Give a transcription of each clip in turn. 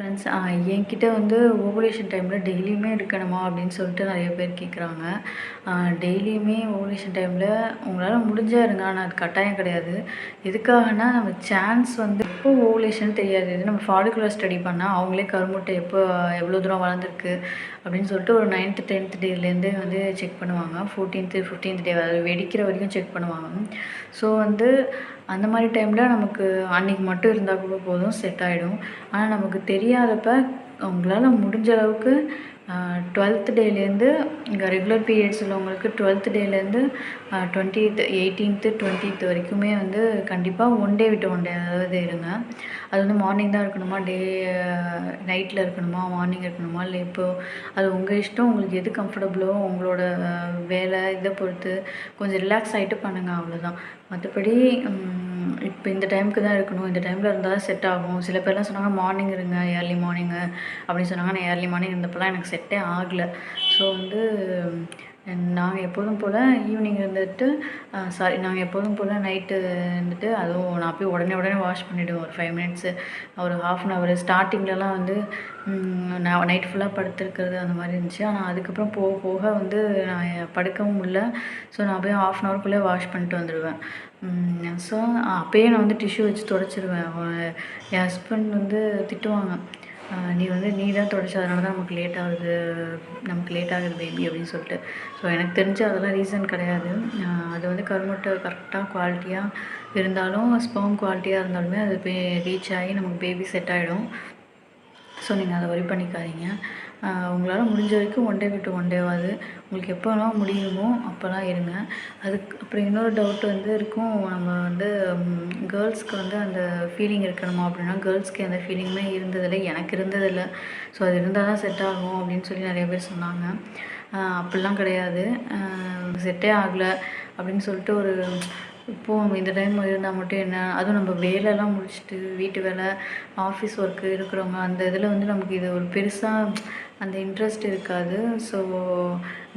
Friends என்கிட்ட வந்து ovulation டைமில் டெய்லியுமே எடுக்கணுமா அப்படின்னு சொல்லிட்டு நிறைய பேர் கேட்குறாங்க டெய்லியுமே ஓவலேஷன் டைமில் உங்களால் முடிஞ்சால் இருங்க. ஆனால் அது கட்டாயம் கிடையாது. எதுக்காகனா நம்ம சான்ஸ் வந்து எப்போ ஓவலேஷன் தெரியாது. இது நம்ம ஃபாலிகுலர் ஸ்டடி பண்ணால் அவங்களே கருமுட்டை எப்போ எவ்வளோ தூரம் வளர்ந்துருக்கு அப்படின்னு சொல்லிட்டு ஒரு நைன்த்து டென்த்து டேலேருந்தே வந்து செக் பண்ணுவாங்க. ஃபோர்டீன்த்து ஃபிஃப்டீன்த் டே அதாவது வெடிக்கிற வரைக்கும் செக் பண்ணுவாங்க. ஸோ வந்து அந்த மாதிரி டைமில் நமக்கு அன்றைக்கி மட்டும் இருந்தால் கூட போதும் செட் ஆகிடும் ஆனால் நமக்கு தெரியாதப்ப உங்களால் முடிஞ்ச அளவுக்கு டுவெல்த் டேலேருந்து இங்கே ரெகுலர் பீரியட்ஸ் உள்ளவங்களுக்கு டுவெல்த் டேலேருந்து டுவெண்ட்டீத் எயிட்டீன்த்து டுவெண்ட்டீத் வரைக்குமே வந்து கண்டிப்பாக ஒன் டே விட்டு ஒன் டே அதாவது இருங்க. அது வந்து மார்னிங் தான் இருக்கணுமா? டே நைட்டில் இருக்கணுமா? மார்னிங் இருக்கணுமா? இல்லை இப்போது அது உங்கள் இஷ்டம் உங்களுக்கு எது கம்ஃபர்டபுளோ உங்களோட வேலை இதை பொறுத்து கொஞ்சம் ரிலாக்ஸ் ஆகிட்டு பண்ணுங்கள் அவ்வளோதான் மற்றபடி இப்போ இந்த டைமுக்கு தான் இருக்கணும். இந்த டைமில் இருந்தால் தான் செட் ஆகும். சில பேர்லாம் சொன்னாங்க மார்னிங் இருங்க ஏர்லி மார்னிங்கு அப்படின்னு சொன்னாங்க. நான் ஏர்லி மார்னிங் இருந்தப்போலாம் எனக்கு செட்டே ஆகலை. ஸோ வந்து நாங்கள் எப்போதும் போல் ஈவினிங் இருந்துட்டு சாரி நாங்கள் எப்போதும் போல் நைட்டு இருந்துட்டு அதுவும் நான் போய் உடனே உடனே வாஷ் பண்ணிவிடுவேன் ஒரு ஃபைவ் மினிட்ஸு ஒரு ஹாஃப் அன் ஹவர் ஸ்டார்டிங்லலாம் வந்து நான் நைட் ஃபுல்லாக படுத்துருக்கிறது அந்த மாதிரி இருந்துச்சு. ஆனால் அதுக்கப்புறம் போக போக வந்து நான் படுக்கவும் முடில ஸோ நான் போய் ஹாஃப் அன் ஹவர்க்குள்ளே வாஷ் பண்ணிட்டு வந்துடுவேன். ஸோ அப்போயே நான் வந்து டிஷ்யூ வச்சு தொடச்சிருவேன். என் ஹஸ்பண்ட் வந்து திட்டுவாங்க. நீ வந்து நீ தான் தொடச்ச அதனால தான் நமக்கு லேட் ஆகுது நமக்கு லேட் ஆகுது பேபி அப்படின்னு சொல்லிட்டு. ஸோ எனக்கு தெரிஞ்சு அதெல்லாம் ரீசன் கிடையாது. அது வந்து கருமுட்டை கரெக்டாக குவாலிட்டியாக இருந்தாலும் ஸ்பெர்ம் குவாலிட்டியாக இருந்தாலுமே அது ரீச் ஆகி நமக்கு பேபி செட் ஆகிடும் ஸோ நீங்கள் அதை ஒரி பண்ணிக்காதீங்க. உங்களால் முடிஞ்ச வரைக்கும் ஒன் டே விட்டு ஒன் டேவாது உங்களுக்கு எப்போலாம் முடியுமோ அப்போல்லாம் இருங்க. அதுக்கு அப்புறம் இன்னொரு டவுட் வந்து இருக்கும். நம்ம வந்து கேர்ள்ஸ்க்கு வந்து அந்த ஃபீலிங் இருக்கணுமா அப்படின்னா கேர்ள்ஸ்க்கு எந்த ஃபீலிங்குமே இருந்ததில்லை. எனக்கு இருந்ததில்லை. ஸோ அது இருந்தால் தான் செட் ஆகும் அப்படின்னு சொல்லி நிறைய பேர் சொன்னாங்க. அப்படிலாம் கிடையாது. செட்டே ஆகலை அப்படின்னு சொல்லிட்டு ஒரு இப்போது இந்த டைம் இருந்தால் மட்டும் என்ன? அதுவும் நம்ம வேலைலாம் முடிச்சுட்டு வீட்டு வேலை ஆஃபீஸ் ஒர்க்கு இருக்கிறவங்க அந்த இதில் வந்து நமக்கு இது ஒரு பெருசாக அந்த இன்ட்ரெஸ்ட் இருக்காது. ஸோ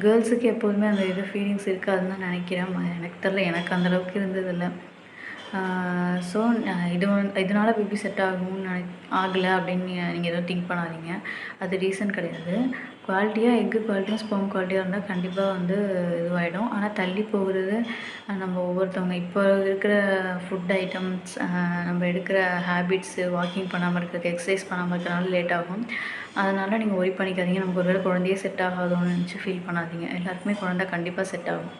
கேர்ள்ஸுக்கு எப்போதுமே அந்த இது ஃபீலிங்ஸ் இருக்காதுன்னு தான் நினைக்கிறேன். எனக்கு தெரில எனக்கு அந்தளவுக்கு இருந்ததில்லை. ஸோ இது இதனால் பேபி செட் ஆகும்னு நினை ஆகலை அப்படின்னு நீங்கள் எதுவும் திங்க் பண்ணாதீங்க. அது ரீசன் கிடையாது. குவாலிட்டியாக எக்கு குவாலிட்டியும் ஸ்போம் குவாலிட்டியாக இருந்தால் கண்டிப்பாக வந்து இதுவாகிடும் ஆனால் தள்ளி போகிறது நம்ம ஒவ்வொருத்தவங்க இப்போ இருக்கிற ஃபுட் ஐட்டம்ஸ் நம்ம எடுக்கிற ஹேபிட்ஸு வாக்கிங் பண்ணாமல் இருக்கிறது எக்ஸசைஸ் பண்ணாமல் இருக்கிறனால லேட் ஆகும். அதனால் நீங்கள் ஒரி பண்ணிக்காதீங்க. நமக்கு ஒரு வேளை குழந்தையே செட் ஆகாதோன்னு நினச்சி ஃபீல் பண்ணாதீங்க. எல்லாருக்குமே குழந்த கண்டிப்பாக செட் ஆகும்.